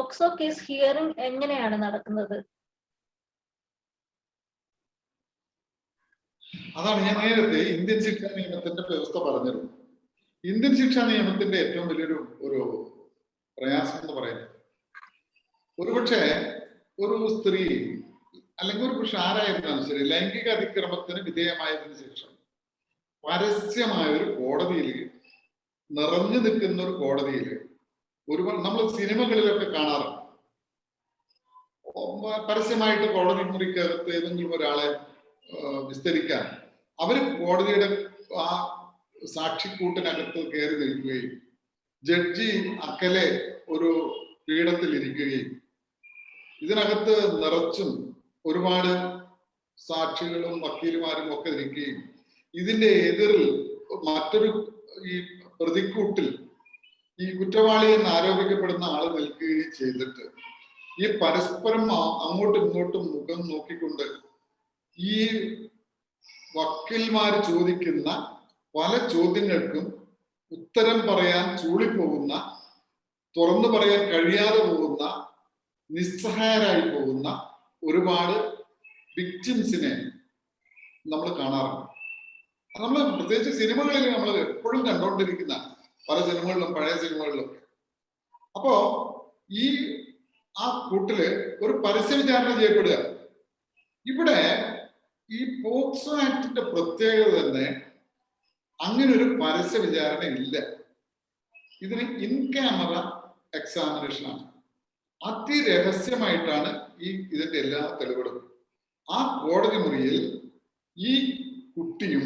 POCSO case hearing എങ്ങനെയാണ് നടക്കുന്നത്? അതാണ് ഞാൻ നേരത്തെ ഇന്ത്യൻ ശിക്ഷാ നിയമത്തിന്റെ വ്യവസ്ഥ പറഞ്ഞിരുന്നു. ഇന്ത്യൻ ശിക്ഷാ നിയമത്തിന്റെ ഏറ്റവും വലിയൊരു ഒരു പ്രയാസം എന്ന് പറയുന്നത് ഒരുപക്ഷെ ഒരു സ്ത്രീ അല്ലെങ്കിൽ ഒരു പുരുഷൻ ആരായിരുന്നാലും ശരി ലൈംഗിക അതിക്രമത്തിന് വിധേയമായതിനു ശേഷം പരസ്യമായ ഒരു കോടതിയിൽ നിറഞ്ഞു നിൽക്കുന്ന ഒരു കോടതിയിൽ ഒരുപാട് നമ്മൾ സിനിമകളിലൊക്കെ കാണാറുണ്ട്. ഓ, പരസ്യമായിട്ട് കോടതി മുറിക്കകത്ത് ഏതെങ്കിലും ഒരാളെ വിസ്തരിക്കാൻ അവർ കോടതിയുടെ ആ സാക്ഷിക്കൂട്ടിനകത്ത് കയറി നിൽക്കുകയും ജഡ്ജി അക്കലെ ഒരു പീഠത്തിൽ ഇരിക്കുകയും ഇതിനകത്ത് നിറച്ചും ഒരുപാട് സാക്ഷികളും വക്കീലുമാരും ഒക്കെ ഇരിക്കുകയും ഇതിന്റെ എതിരിൽ മറ്റൊരു ഈ പ്രതിക്കൂട്ടിൽ ഈ കുറ്റവാളി എന്ന് ആരോപിക്കപ്പെടുന്ന ആൾ നിൽക്കുകയും ചെയ്തിട്ട് ഈ പരസ്പരം അങ്ങോട്ടും ഇങ്ങോട്ടും മുഖം നോക്കിക്കൊണ്ട് ഈ വക്കീൽമാർ ചോദിക്കുന്ന പല ചോദ്യങ്ങൾക്കും ഉത്തരം പറയാൻ ചൂളിപ്പോകുന്ന തുറന്നു പറയാൻ കഴിയാതെ പോകുന്ന നിസ്സഹായരായി പോകുന്ന ഒരുപാട് വിക്ടിംസിനെ നമ്മൾ കാണാറുണ്ട്. നമ്മൾ പ്രത്യേകിച്ച് സിനിമകളിൽ നമ്മൾ എപ്പോഴും കണ്ടുകൊണ്ടിരിക്കുന്ന പല സിനിമകളിലും പഴയ സിനിമകളിലും. അപ്പോ ഈ ആ കൂട്ടിൽ ഒരു പരസ്യ വിചാരണ ചെയ്യപ്പെടുക. ഇവിടെ ഈ പോക്സോ ആക്ടിന്റെ പ്രത്യേകത തന്നെ അങ്ങനെ ഒരു പരസ്യ വിചാരണ ഇല്ല. ഇതിന് ഇൻ ക്യാമറ എക്സാമിനേഷൻ ആണ്. അതിരഹസ്യമായിട്ടാണ് ഈ ഇതിന്റെ എല്ലാ തെളിവുകളും. ആ കോടതി മുറിയിൽ ഈ കുട്ടിയും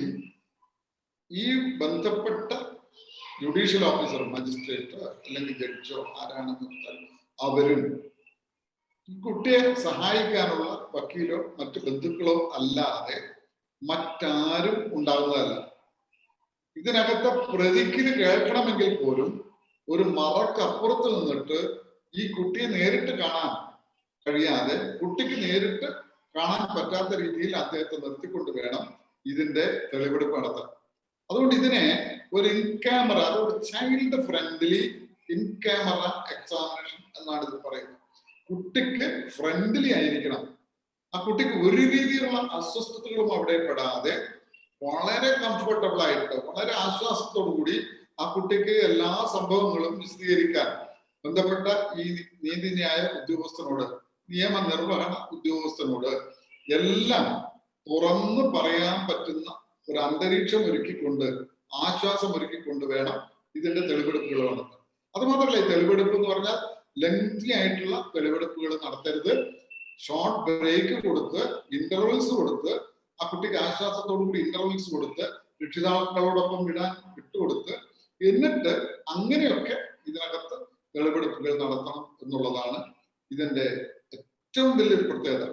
ഈ ബന്ധപ്പെട്ട ജുഡീഷ്യൽ ഓഫീസർ മജിസ്ട്രേറ്റ് അല്ലെങ്കിൽ ജഡ്ജോ ആരാണെന്ന് അവരും കുട്ടിയെ സഹായിക്കാനുള്ള വക്കീലോ മറ്റു ബന്ധുക്കളോ അല്ലാതെ മറ്റാരും ഉണ്ടാകുന്നതല്ല ഇതിനകത്തെ പ്രതിക്ക് കേൾക്കണമെങ്കിൽ പോലും ഒരു മറക്കപ്പുറത്ത് നിന്നിട്ട് ഈ കുട്ടിയെ നേരിട്ട് കാണാൻ കഴിയാതെ കുട്ടിക്ക് നേരിട്ട് കാണാൻ പറ്റാത്ത രീതിയിൽ അദ്ദേഹത്തെ നിർത്തിക്കൊണ്ട് വേണം ഇതിന്റെ തെളിവെടുപ്പ് നടത്താൻ. അതുകൊണ്ട് ഇതിനെ ഒരു ഇൻ ക്യാമറ അതൊരു child friendly in camera examination എന്നാണ് ഇത് പറയുന്നത്. കുട്ടിക്ക് ഫ്രണ്ട്ലി ആയിരിക്കണം. ആ കുട്ടിക്ക് ഒരു രീതിയിലുള്ള അസ്വസ്ഥതകളും അവിടെ പെടാതെ വളരെ കംഫർട്ടബിൾ ആയിട്ട് വളരെ ആശ്വാസത്തോടു കൂടി ആ കുട്ടിക്ക് എല്ലാ സംഭവങ്ങളും വിശദീകരിക്കാൻ ബന്ധപ്പെട്ട ഈ നീതിന്യായ ഉദ്യോഗസ്ഥനോട് നിയമ നിർവഹണ ഉദ്യോഗസ്ഥനോട് എല്ലാം തുറന്നു പറയാൻ പറ്റുന്ന ഒരു അന്തരീക്ഷം ഒരുക്കിക്കൊണ്ട് ആശ്വാസം ഒരുക്കിക്കൊണ്ട് വേണം ഇതിന്റെ തെളിവെടുപ്പുകൾ നടത്താൻ. അതുമാത്രമല്ല ഈ തെളിവെടുപ്പ് എന്ന് പറഞ്ഞാൽ ലെങ്തി ആയിട്ടുള്ള തെളിവെടുപ്പുകൾ നടത്തരുത്. ഷോർട്ട് ബ്രേക്ക് കൊടുത്ത് ഇന്റർവെൽസ് കൊടുത്ത് ആ കുട്ടിക്ക് ആശ്വാസത്തോടു കൂടി ഇന്റർവെൽസ് കൊടുത്ത് രക്ഷിതാക്കളോടൊപ്പം വിടാൻ വിട്ടുകൊടുത്ത് എന്നിട്ട് അങ്ങനെയൊക്കെ ഇതിനകത്ത് തെളിവെടുപ്പുകൾ നടത്തണം എന്നുള്ളതാണ് ഇതിന്റെ ഏറ്റവും വലിയൊരു പ്രത്യേകത.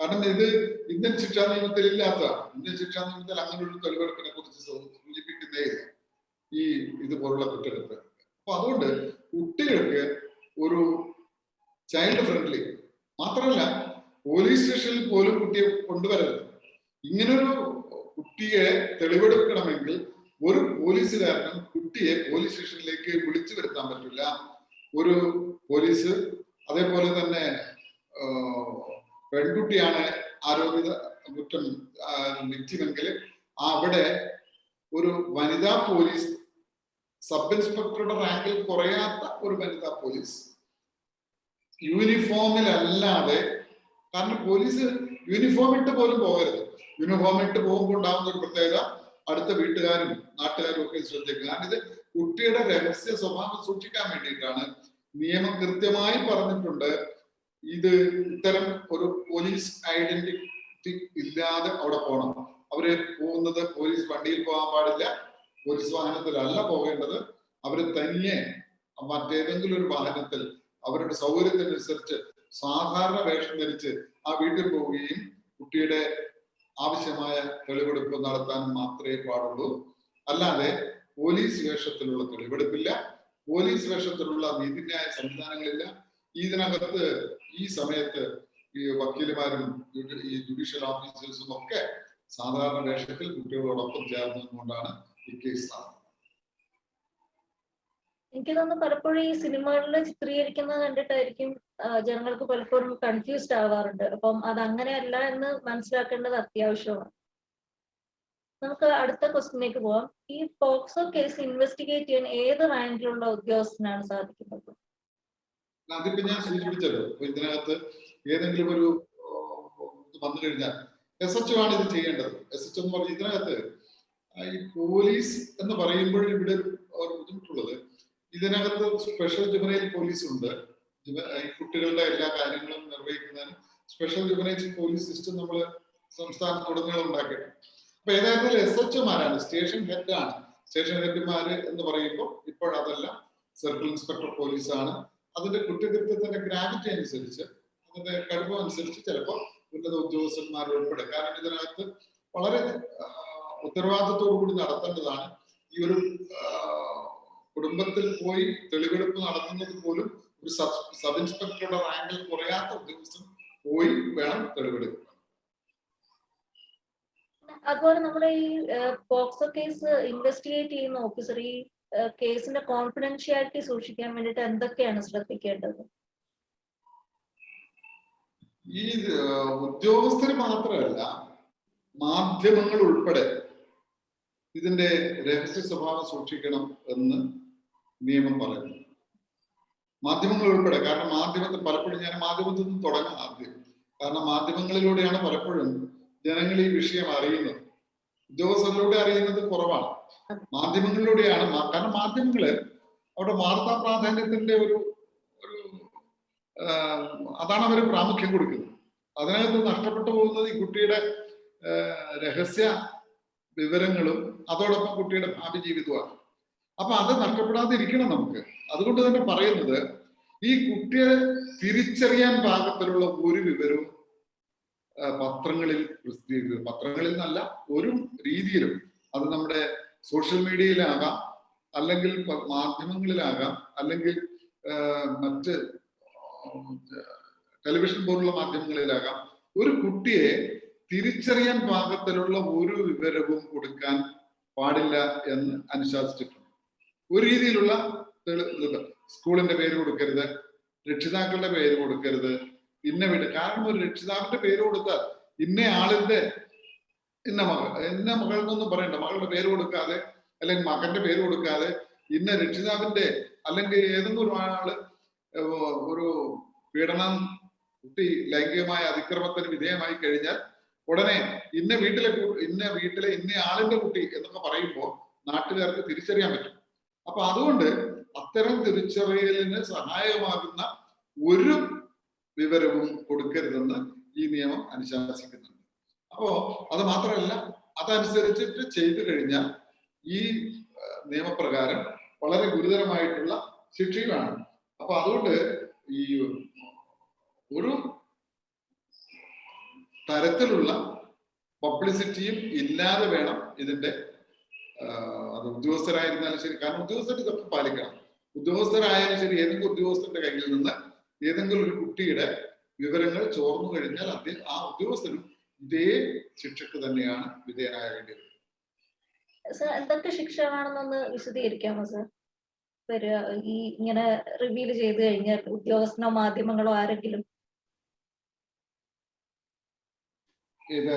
കാരണം ഇത് ഇന്ത്യൻ ശിക്ഷാ നിയമത്തിൽ ഇല്ലാത്തതാണ് ഇന്ത്യൻ ശിക്ഷാ നിയമത്തിൽ അങ്ങനെ ഒരു തെളിവെടുപ്പിനെ കുറിച്ച് സൂചിപ്പിക്കുന്നേ ഇല്ല ഈ ഇതുപോലുള്ള കുറ്റകൃത്യം അപ്പൊ അതുകൊണ്ട് കുട്ടികൾക്ക് ഒരു ചൈൽഡ് ഫ്രണ്ട്ലി മാത്രമല്ല പോലീസ് സ്റ്റേഷനിൽ പോലും കുട്ടിയെ കൊണ്ടുവരരുത് ഇങ്ങനൊരു കുട്ടിയെ തെളിവെടുക്കണമെങ്കിൽ ഒരു പോലീസുകാരനും കുട്ടിയെ പോലീസ് സ്റ്റേഷനിലേക്ക് വിളിച്ചു വരുത്താൻ പറ്റില്ല. ഒരു പോലീസ് അതേപോലെ തന്നെ പെൺകുട്ടിയാണ് ആരോപിത കുറ്റം വിക്റ്റിമെങ്കിൽ അവിടെ ഒരു വനിതാ പോലീസ് സബ് ഇൻസ്പെക്ടറുടെ റാങ്കിൽ കുറയാത്ത ഒരു വനിതാ പോലീസ്. യൂണിഫോമിലല്ലാതെ കാരണം പോലീസ് യൂണിഫോം ഇട്ട് പോലും പോകരുത്. യൂണിഫോം ഇട്ട് പോകുമ്പോൾ ഉണ്ടാകുന്ന ഒരു പ്രത്യേകത അടുത്ത വീട്ടുകാരും നാട്ടുകാരും ഒക്കെ ശ്രദ്ധിക്കുക. കാരണം ഇത് കുട്ടിയുടെ രഹസ്യ സ്വഭാവം സൂക്ഷിക്കാൻ വേണ്ടിയിട്ടാണ്. നിയമം കൃത്യമായി പറഞ്ഞിട്ടുണ്ട്. ഇത് ഇത്തരം ഒരു പോലീസ് ഐഡന്റിറ്റി ഇല്ലാതെ അവിടെ പോകണം. അവർ പോകുന്നത് പോലീസ് വണ്ടിയിൽ പോകാൻ പാടില്ല. പോലീസ് വാഹനത്തിലല്ല പോകേണ്ടത്. അവർ തനിയെ മറ്റേതെങ്കിലും ഒരു വാഹനത്തിൽ അവരുടെ സൗകര്യത്തിനനുസരിച്ച് സാധാരണ വേഷം ധരിച്ച് ആ വീട്ടിൽ പോവുകയും കുട്ടിയുടെ ആവശ്യമായ തെളിവെടുപ്പ് നടത്താൻ മാത്രമേ പാടുള്ളൂ. അല്ലാതെ പോലീസ് വേഷത്തിലുള്ള തെളിവെടുപ്പില്ല. പോലീസ് വേഷത്തിലുള്ള നീതിന്യായ സംവിധാനങ്ങളില്ല. ഇതിനകത്ത് ഈ സമയത്ത് ഈ വക്കീലുമാരും ഈ ജുഡീഷ്യൽ ഓഫീസേഴ്സും ഒക്കെ സാധാരണ വേഷത്തിൽ കുട്ടികളോടൊപ്പം ചേർന്നുകൊണ്ടാണ് ഈ കേസ് നടന്നത്. എനിക്ക് തോന്നുന്നു പലപ്പോഴും ഈ സിനിമകളിൽ ചിത്രീകരിക്കുന്നത് കണ്ടിട്ടായിരിക്കും ജനങ്ങൾക്ക് പലപ്പോഴും കൺഫ്യൂസ്ഡ് ആവാറുണ്ട്. അപ്പം അത് അങ്ങനെയല്ല എന്ന് മനസ്സിലാക്കേണ്ടത് അത്യാവശ്യമാണ്. നമുക്ക് അടുത്ത ക്വസ്റ്റിനേക്ക് പോവാം. ഈ പോക്സോ കേസ് ഇൻവെസ്റ്റിഗേറ്റ് ചെയ്യാൻ ഏത് റാങ്കിലുള്ള ഉദ്യോഗസ്ഥനാണ് സാധിക്കുന്നത്? അതിപ്പോ ഞാൻ സൂചിപ്പിച്ചല്ലോ ഇതിനകത്ത് ഏതെങ്കിലും ഒരു വന്നു കഴിഞ്ഞാൽ എസ് എച്ച് ആണ് ഇത് ചെയ്യേണ്ടത്. എസ് എച്ച് എന്ന് പറഞ്ഞ ഇതിനകത്ത് ഈ പോലീസ് എന്ന് പറയുമ്പോൾ ഇവിടെ ഇതിനകത്ത് സ്പെഷ്യൽ ജുബനൈൽ പോലീസ് ഉണ്ട്. കുട്ടികളുടെ എല്ലാ കാര്യങ്ങളും നിർവഹിക്കുന്നതിന് സ്പെഷ്യൽ ജുബനൈസ് പോലീസ് സിസ്റ്റം നമ്മൾ സംസ്ഥാനത്തുടനീളം ഉണ്ടാക്കിയിട്ടുണ്ട്. അപ്പൊ ഏതായാലും എസ് എച്ച് മാരാണ് സ്റ്റേഷൻ ഹെഡ് ആണ്. സ്റ്റേഷൻ ഹെഡ്മാര് എന്ന് പറയുമ്പോൾ ഇപ്പോഴതല്ല സർക്കിൾ ഇൻസ്പെക്ടർ പോലീസ് ആണ്. അതിന്റെ കുറ്റകൃത്യത്തിന്റെ ഗ്രാവിറ്റി അനുസരിച്ച് അതിന്റെ കടുപ്പം അനുസരിച്ച് ചിലപ്പോൾ ഉന്നത ഉദ്യോഗസ്ഥന്മാർ ഉൾപ്പെടെ. കാരണം ഇതിനകത്ത് വളരെ ഉത്തരവാദിത്തോടു കൂടി നടത്തേണ്ടതാണ് ഈ ഒരു കുടുംബത്തിൽ പോയി തെളിവെടുപ്പ് നടത്തുന്നത് പോലും ഒരു സബ് സബ് ഇൻസ്പെക്ടറുടെ റാങ്കിൽ കുറയാത്ത ഉദ്യോഗസ്ഥൻ പോയി വേണം തെളിവെടുക്കുക അതുപോലെ നമ്മുടെ ഈ പോക്സോ കേസ് ഇൻവെസ്റ്റിഗേറ്റ് ചെയ്യുന്ന ഓഫീസർ ഈ കേസിന്റെ കോൺഫിഡൻഷ്യാലിറ്റി സൂക്ഷിക്കാൻ വേണ്ടിയിട്ട് എന്തൊക്കെയാണ് ശ്രദ്ധിക്കേണ്ടത്? ഈ ഉദ്യോഗസ്ഥർ ഉദ്യോഗസ്ഥര് മാത്രമല്ല മാധ്യമങ്ങൾ ഉൾപ്പെടെ ഇതിന്റെ രഹസ്യ സ്വഭാവം സൂക്ഷിക്കണം എന്ന് നിയമം പറയുന്നു. മാധ്യമങ്ങൾ ഉൾപ്പെടെ കാരണം മാധ്യമത്തിൽ പലപ്പോഴും ഞാൻ മാധ്യമത്തിൽ നിന്ന് തുടങ്ങാം ആദ്യം. കാരണം മാധ്യമങ്ങളിലൂടെയാണ് പലപ്പോഴും ജനങ്ങൾ ഈ വിഷയം അറിയുന്നത്. ഉദ്യോഗസ്ഥരിലൂടെ അറിയുന്നത് കുറവാണ്. മാധ്യമങ്ങളിലൂടെയാണ് കാരണം മാധ്യമങ്ങൾ അവിടെ വാർത്താ പ്രാധാന്യത്തിന്റെ ഒരു ഒരു അതാണ് അവർ പ്രാമുഖ്യം കൊടുക്കുന്നത്. അതിനകത്ത് നഷ്ടപ്പെട്ടു പോകുന്നത് ഈ കുട്ടിയുടെ രഹസ്യ വിവരങ്ങളും അതോടൊപ്പം കുട്ടിയുടെ ഭാവി ജീവിതമാണ് അപ്പൊ അത് നഷ്ടപ്പെടാതിരിക്കണം നമുക്ക്. അതുകൊണ്ട് തന്നെ പറയുന്നത് ഈ കുട്ടിയെ തിരിച്ചറിയാൻ പാകത്തിലുള്ള ഒരു വിവരവും പത്രങ്ങളിൽ പ്രസിദ്ധീകരിക്കുക. പത്രങ്ങളിൽ നിന്നല്ല ഒരു രീതിയിലും അത് നമ്മുടെ സോഷ്യൽ മീഡിയയിലാകാം അല്ലെങ്കിൽ മാധ്യമങ്ങളിലാകാം അല്ലെങ്കിൽ മറ്റ് ടെലിവിഷൻ പോലുള്ള മാധ്യമങ്ങളിലാകാം. ഒരു കുട്ടിയെ തിരിച്ചറിയാൻ പാകത്തിലുള്ള ഒരു വിവരവും കൊടുക്കാൻ പാടില്ല എന്ന് അനുശാസിച്ചിട്ടുണ്ട്. ഒരു രീതിയിലുള്ള സ്കൂളിന്റെ പേര് കൊടുക്കരുത് രക്ഷിതാക്കളുടെ പേര് കൊടുക്കരുത് ഇന്ന വീട് കാരണം ഒരു രക്ഷിതാവിന്റെ പേര് കൊടുത്താൽ ഇന്ന ആളിന്റെ ഇന്ന മകൾ ഇന്ന മകൾ എന്നൊന്നും പറയണ്ട മകളുടെ പേര് കൊടുക്കാതെ അല്ലെങ്കിൽ മകന്റെ പേര് കൊടുക്കാതെ ഇന്ന രക്ഷിതാവിന്റെ അല്ലെങ്കിൽ ഏതെങ്കിലും ഒരു ആൾ ഒരു പീഡനം കുട്ടി ലൈംഗികമായ അതിക്രമത്തിന് വിധേയമായി കഴിഞ്ഞാൽ ഉടനെ ഇന്ന വീട്ടിലെ ഇന്ന വീട്ടിലെ ഇന്ന ആളിന്റെ കുട്ടി എന്നൊക്കെ പറയുമ്പോൾ നാട്ടുകാർക്ക് തിരിച്ചറിയാൻ പറ്റും. അപ്പൊ അതുകൊണ്ട് അത്തരം തിരിച്ചറിയലിന് സഹായമാകുന്ന ഒരു വിവരവും കൊടുക്കരുതെന്ന് ഈ നിയമം അനുശാസിക്കുന്നുണ്ട്. അപ്പോ അത് മാത്രമല്ല അതനുസരിച്ചിട്ട് ചെയ്തു കഴിഞ്ഞാൽ ഈ നിയമപ്രകാരം വളരെ ഗുരുതരമായിട്ടുള്ള ശിക്ഷയുമാണ്. അപ്പൊ അതുകൊണ്ട് ഈ ഒരു തരത്തിലുള്ള പബ്ലിസിറ്റിയും ഇല്ലാതെ വേണം ഇതിന്റെ അത് ഉദ്യോഗസ്ഥരായിരുന്നാലും ശരി. കാരണം ഉദ്യോഗസ്ഥർ ഇതൊക്കെ പാലിക്കണം. ഉദ്യോഗസ്ഥരായാലും ശരി ഏതെങ്കിലും ഉദ്യോഗസ്ഥന്റെ കയ്യിൽ നിന്ന് ഏതെങ്കിലും ഒരു കുട്ടിയുടെ വിവരങ്ങൾ ചോർന്നു കഴിഞ്ഞാൽ അദ്ദേഹം ആ ഉദ്യോഗസ്ഥനും ഇതേ ശിക്ഷക്ക് തന്നെയാണ് വിധേയനാകേണ്ടത് സർ എന്തൊക്കെ ശിക്ഷകളാണെന്നൊന്ന് വിശദീകരിക്കാമോ സർ? ഈ ഇങ്ങനെ റിവീൽ ചെയ്ത് കഴിഞ്ഞാൽ ഉദ്യോഗസ്ഥനോ മാധ്യമങ്ങളോ ആരെങ്കിലും ഇത്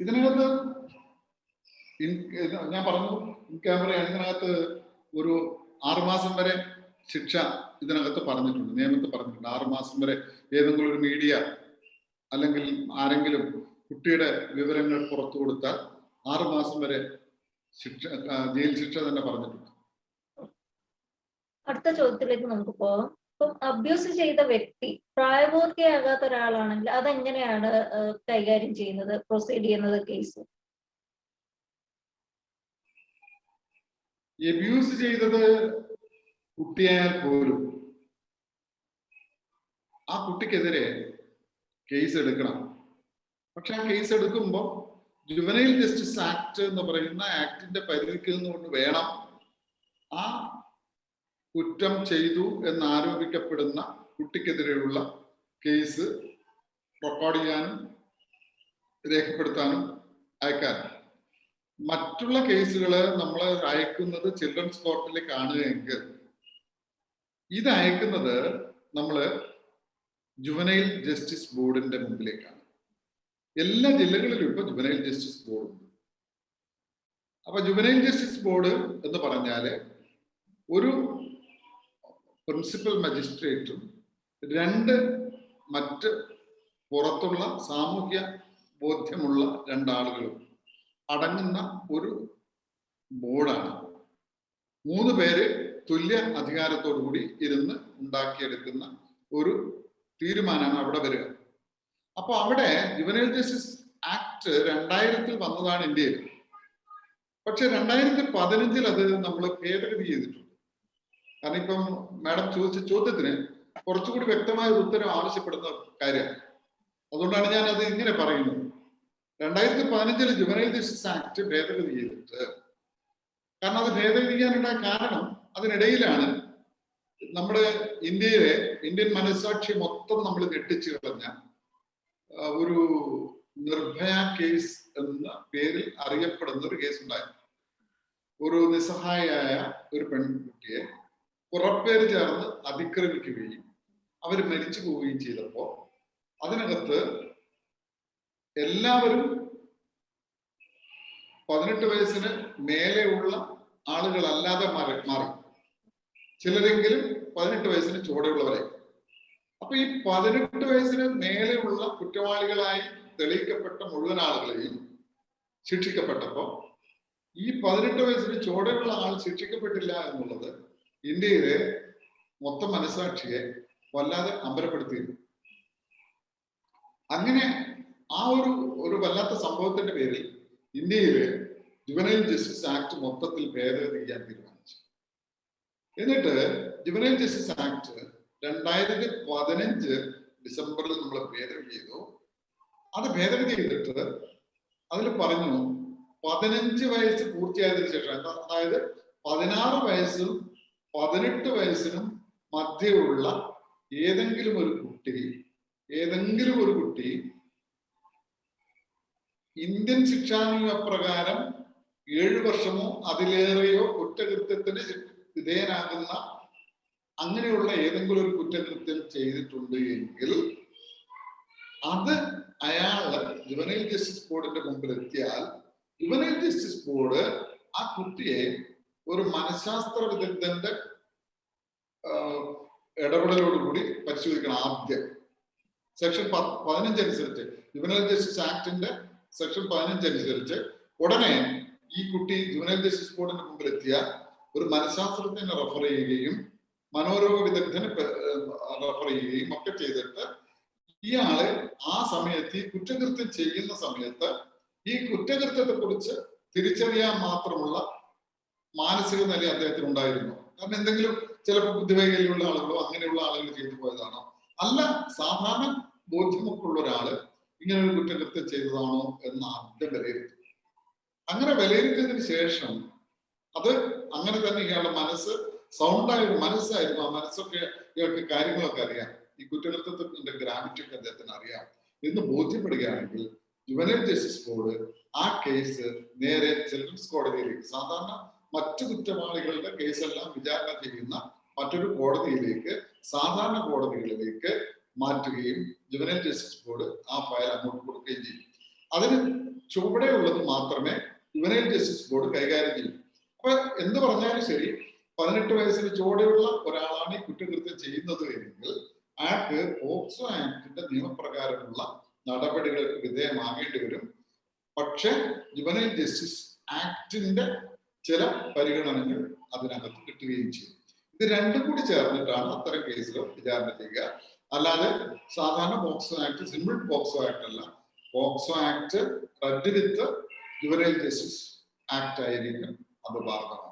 ഇതിനകത്ത് ഞാൻ പറഞ്ഞു ഇൻ ഇതിനകത്ത് ഒരു ആറുമാസം വരെ ശിക്ഷ ഇതിനകത്ത് പറഞ്ഞിട്ടുണ്ട് നിയമത്തിൽ പറഞ്ഞിട്ടുണ്ട്. ആറുമാസം വരെ ഏതെങ്കിലും ഒരു മീഡിയ അല്ലെങ്കിൽ ആരെങ്കിലും കുട്ടിയുടെ വിവരങ്ങൾ പുറത്തു കൊടുത്താൽ ആറുമാസം വരെ ശിക്ഷ ജയിൽ ശിക്ഷ തന്നെ പറഞ്ഞിട്ടുണ്ട്. അടുത്ത ചോദ്യത്തിലേക്ക് നമുക്ക് പോകാം ഇപ്പം അബ്യൂസ് ചെയ്ത വ്യക്തി പ്രായപൂർത്തിയാകാത്ത ഒരാളാണെങ്കിൽ അതെങ്ങനെയാണ് കൈകാര്യം ചെയ്യുന്നത് പ്രൊസീഡ് ചെയ്യുന്നത് കേസ് എബ്യൂസ് ചെയ്തത് കുട്ടിയായാൽ പോലും ആ കുട്ടിക്കെതിരെ കേസ് എടുക്കണം. പക്ഷെ ആ കേസ് എടുക്കുമ്പോൾ ജുവനൈൽ ജസ്റ്റിസ് ആക്ട് എന്ന് പറയുന്ന ആക്ടിന്റെ പരിധിക്ക് നിന്നുകൊണ്ട് വേണം ആ കുറ്റം ചെയ്തു എന്ന് ആരോപിക്കപ്പെടുന്ന കുട്ടിക്കെതിരെയുള്ള കേസ് റെക്കോർഡ് ചെയ്യാനും രേഖപ്പെടുത്താനും അയക്കാനും മറ്റുള്ള കേസുകൾ നമ്മൾ അയക്കുന്നത് ചിൽഡ്രൻസ് കോർട്ടിലേക്ക് കാണുകയെങ്കിൽ ഇത് അയക്കുന്നത് നമ്മൾ ജുവനൈൽ ജസ്റ്റിസ് ബോർഡിന്റെ മുമ്പിലേക്കാണ്. എല്ലാ ജില്ലകളിലും ഇപ്പൊ ജുവനൈൽ ജസ്റ്റിസ് ബോർഡ് ഉണ്ട് അപ്പൊ ജുവനൈൽ ജസ്റ്റിസ് ബോർഡ് എന്ന് പറഞ്ഞാൽ ഒരു പ്രിൻസിപ്പൽ മജിസ്ട്രേറ്റും രണ്ട് മറ്റ് പുറത്തുള്ള സാമൂഹ്യ ബോധ്യമുള്ള രണ്ടാളുകളും അടങ്ങുന്ന ഒരു ബോർഡാണ്. മൂന്ന് പേര് തുല്യ അധികാരത്തോടു കൂടി ഇരുന്ന് ഉണ്ടാക്കിയെടുക്കുന്ന ഒരു തീരുമാനമാണ് അവിടെ വരിക. അപ്പൊ അവിടെ ജുവനൈൽ ജസ്റ്റിസ് ആക്ട് രണ്ടായിരത്തിൽ വന്നതാണ് ഇന്ത്യയിൽ. പക്ഷെ രണ്ടായിരത്തി പതിനഞ്ചിൽ അത് നമ്മൾ ഭേദഗതി ചെയ്തിട്ടുണ്ട്. കാരണം ഇപ്പം മാഡം ചോദിച്ച ചോദ്യത്തിന് കുറച്ചുകൂടി വ്യക്തമായ ഉത്തരം ആവശ്യപ്പെടുന്ന കാര്യമാണ്. അതുകൊണ്ടാണ് ഞാൻ അത് ഇങ്ങനെ പറയുന്നത്. രണ്ടായിരത്തി പതിനഞ്ചിൽ ജുവനൈൽ ജസ്റ്റിസ് ആക്ട് ഭേദഗതി ചെയ്തിട്ട് കാരണം അത് ഭേദഗതി ചെയ്യാനുള്ള കാരണം അതിനിടയിലാണ് നമ്മുടെ ഇന്ത്യയിലെ ഇന്ത്യൻ മനസാക്ഷി മൊത്തം നമ്മൾ ഞെട്ടിച്ചു കളഞ്ഞ ഒരു നിർഭയ കേസ് എന്ന പേരിൽ അറിയപ്പെടുന്ന ഒരു കേസ് ഉണ്ടായിരുന്നു ഒരു നിസ്സഹായയായ ഒരു പെൺകുട്ടിയെ കുറപ്പേര് ചേർന്ന് അതിക്രമിക്കുകയും അവർ മരിച്ചു പോവുകയും ചെയ്തപ്പോ അതിനകത്ത് എല്ലാവരും പതിനെട്ട് വയസ്സിന് മേലെയുള്ള ആളുകളല്ലാതെ മാറി മാറി. ചിലരെങ്കിലും പതിനെട്ട് വയസ്സിന് ചുവടെയുള്ളവരെ. അപ്പൊ ഈ പതിനെട്ട് വയസ്സിന് മേലെയുള്ള കുറ്റവാളികളായി തെളിയിക്കപ്പെട്ട മുഴുവൻ ആളുകളെയും ശിക്ഷിക്കപ്പെട്ടപ്പോ ഈ പതിനെട്ട് വയസ്സിന് ചുവടെയുള്ള ആൾ ശിക്ഷിക്കപ്പെട്ടില്ല എന്നുള്ളത് ഇന്ത്യയിലെ മൊത്തം മനസാക്ഷിയെ വല്ലാതെ അമ്പലപ്പെടുത്തിയിരുന്നു. അങ്ങനെ ആ ഒരു ഒരു വല്ലാത്ത സംഭവത്തിന്റെ പേരിൽ ഇന്ത്യയിലെ ജുവനൈൽ ജസ്റ്റിസ് ആക്ട് മൊത്തത്തിൽ ഭേദഗതി ചെയ്യാൻ തീരുമാനിച്ചു. എന്നിട്ട് ജുവനൈൽ ജസ്റ്റിസ് ആക്ട് രണ്ടായിരത്തി പതിനഞ്ച് ഡിസംബറിൽ നമ്മൾ ഭേദഗതി ചെയ്തു. അത് ഭേദഗതി ചെയ്തിട്ട് അതിൽ പറഞ്ഞു പതിനഞ്ച് വയസ്സ് പൂർത്തിയായതിനു ശേഷം അതായത് പതിനാറ് വയസ്സും പതിനെട്ട് വയസ്സിനും മധ്യയുള്ള ഏതെങ്കിലും ഒരു കുട്ടി ഏതെങ്കിലും ഒരു കുട്ടി ഇന്ത്യൻ ശിക്ഷാനിയമപ്രകാരം ഏഴു വർഷമോ അതിലേറെയോ കുറ്റകൃത്യത്തിന് വിധേയനാകുന്ന അങ്ങനെയുള്ള ഏതെങ്കിലും ഒരു കുറ്റകൃത്യം ചെയ്തിട്ടുണ്ട് എങ്കിൽ അത് അയാൾ ജുവനൈൽ ജസ്റ്റിസ് ബോർഡിന്റെ മുമ്പിൽ എത്തിയാൽ ജുവനൈൽ ജസ്റ്റിസ് ബോർഡ് ആ കുട്ടിയെ ഒരു മനഃശാസ്ത്ര വിദഗ്ധന്റെ ഇടപെടലോടുകൂടി പരിശോധിക്കണം ആദ്യം. സെക്ഷൻ പതിനഞ്ച് അനുസരിച്ച് ജുവനൽ ജസ്റ്റിസ് ആക്ടിന്റെ സെക്ഷൻ പതിനഞ്ച് അനുസരിച്ച് ഉടനെ ഈ കുട്ടി ജുവനൽ ജസ്റ്റിസ് ബോർഡിന്റെ മുമ്പിൽ എത്തിയാൽ ഒരു മനഃശാസ്ത്രജ്ഞനെ റെഫർ ചെയ്യുകയും മനോരോഗ വിദഗ്ധനെ റെഫർ ചെയ്യുകയും ഒക്കെ ചെയ്തിട്ട് ഇയാൾ ആ സമയത്ത് ഈ കുറ്റകൃത്യം ചെയ്യുന്ന സമയത്ത് ഈ കുറ്റകൃത്യത്തെ കുറിച്ച് തിരിച്ചറിയാൻ മാത്രമുള്ള മാനസിക നില അദ്ദേഹത്തിന് ഉണ്ടായിരുന്നു. കാരണം എന്തെങ്കിലും ചിലപ്പോൾ ബുദ്ധിവൈകല്യമുള്ള ആളുകളോ അങ്ങനെയുള്ള ആളുകൾ ചെയ്തു പോയതാണോ? അല്ല സാധാരണ ബോധ്യമൊക്കെയുള്ള ഒരാൾ ഇങ്ങനെ ഒരു കുറ്റകൃത്യം ചെയ്തതാണോ എന്ന് ആദ്യം വിലയിരുത്തും. അങ്ങനെ വിലയിരുത്തിയതിനു ശേഷം അത് അങ്ങനെ തന്നെ ഇയാളുടെ മനസ്സ് സൗണ്ടായ ഒരു മനസ്സായിരുന്നു. ആ മനസ്സൊക്കെ ഇയാൾക്ക് കാര്യങ്ങളൊക്കെ അറിയാം. ഈ കുറ്റകൃത്യത്തിന്റെ ഗ്രാവിറ്റി ഒക്കെ അദ്ദേഹത്തിന് അറിയാം എന്ന് ബോധ്യപ്പെടുകയാണെങ്കിൽ ജുവനൈൽ ജസ്റ്റിസ് ബോർഡ് ആ കേസ് നേരെ ചിൽഡ്രൻസ് കോടതിയിലേക്ക് സാധാരണ മറ്റു കുറ്റവാളികളുടെ കേസെല്ലാം വിചാരണ ചെയ്യുന്ന മറ്റൊരു കോടതിയിലേക്ക് സാധാരണ കോടതികളിലേക്ക് മാറ്റുകയും ജുവനൈൽ ജസ്റ്റിസ് ബോർഡ് ആ ഫയൽ അങ്ങോട്ട് കൊടുക്കുകയും ചെയ്യും. അതിന് ചുവടെയുള്ളത് മാത്രമേ ജുവനൈൽ ജസ്റ്റിസ് ബോർഡ് കൈകാര്യം ചെയ്യൂ. അപ്പൊ എന്ത് പറഞ്ഞാലും ശരി പതിനെട്ട് വയസ്സിന് ചുവടെയുള്ള ഒരാളാണ് ഈ കുറ്റകൃത്യം ചെയ്യുന്നത് എങ്കിൽ ആക്ട് പോക്സോ ആക്ടിന്റെ നിയമപ്രകാരമുള്ള നടപടികൾക്ക് വിധേയമാകേണ്ടി വരും. പക്ഷെ ജുവനൈൽ ജസ്റ്റിസ് ആക്ടിന്റെ ചില പരിഗണനകൾ അതിനകത്ത് കിട്ടുകയും ചെയ്യും. ഇത് രണ്ടും കൂടി ചേർന്നിട്ടാണ് അത്തരം കേസുകൾ വിചാരണ ചെയ്യുക. അല്ലാതെ സാധാരണ POCSO act simple POCSO act അല്ല. POCSO act read with juvenile justice act ആയിരിക്കും അത് ബാധകമാണ്